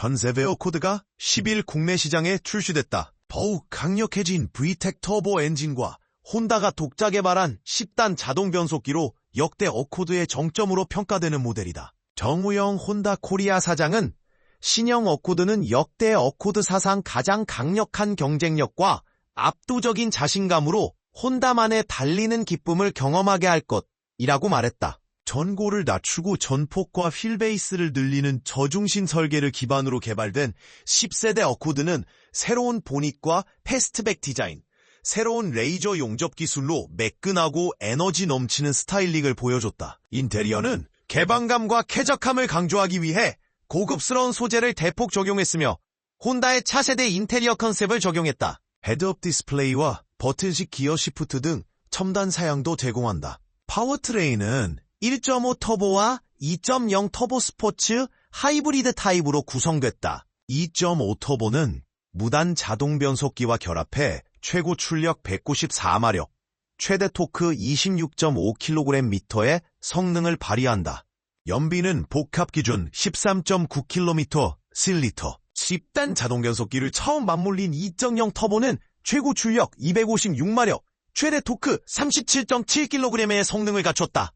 전세대 어코드가 10일 국내 시장에 출시됐다. 더욱 강력해진 VTEC 터보 엔진과 혼다가 독자 개발한 10단 자동 변속기로 역대 어코드의 정점으로 평가되는 모델이다. 정우영 혼다 코리아 사장은 신형 어코드는 역대 어코드 사상 가장 강력한 경쟁력과 압도적인 자신감으로 혼다만의 달리는 기쁨을 경험하게 할 것이라고 말했다. 전고를 낮추고 전폭과 휠베이스를 늘리는 저중심 설계를 기반으로 개발된 10세대 어코드는 새로운 보닛과 패스트백 디자인, 새로운 레이저 용접 기술로 매끈하고 에너지 넘치는 스타일링을 보여줬다. 인테리어는 개방감과 쾌적함을 강조하기 위해 고급스러운 소재를 대폭 적용했으며 혼다의 차세대 인테리어 컨셉을 적용했다. 헤드업 디스플레이와 버튼식 기어 시프트 등 첨단 사양도 제공한다. 파워트레인은 1.5 터보와 2.0 터보 스포츠 하이브리드 타입으로 구성됐다. 2.5 터보는 무단 자동 변속기와 결합해 최고 출력 194마력, 최대 토크 26.5kgm의 성능을 발휘한다. 연비는 복합 기준 13.9km 실리터. 10단 자동 변속기를 처음 맞물린 2.0 터보는 최고 출력 256마력, 최대 토크 37.7kg의 성능을 갖췄다.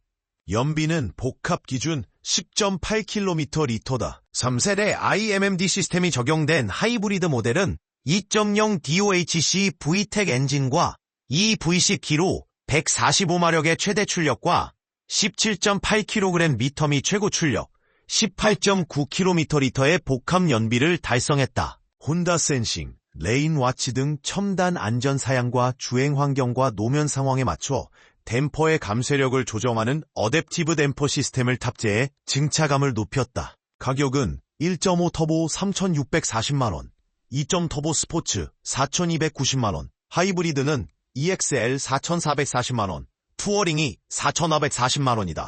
연비는 복합 기준 10.8km 리터다. 3세대 IMMD 시스템이 적용된 하이브리드 모델은 2.0 DOHC VTEC 엔진과 EVC 기로 145마력의 최대 출력과 17.8kg 미터 미 최고 출력, 18.9km 리터의 복합 연비를 달성했다. 혼다 센싱, 레인 와치 등 첨단 안전 사양과 주행 환경과 노면 상황에 맞춰 댐퍼의 감쇄력을 조정하는 어댑티브 댐퍼 시스템을 탑재해 증차감을 높였다. 가격은 1.5 터보 3,640만원, 2.0 터보 스포츠 4,290만원, 하이브리드는 EXL 4,440만원, 투어링이 4,540만원이다.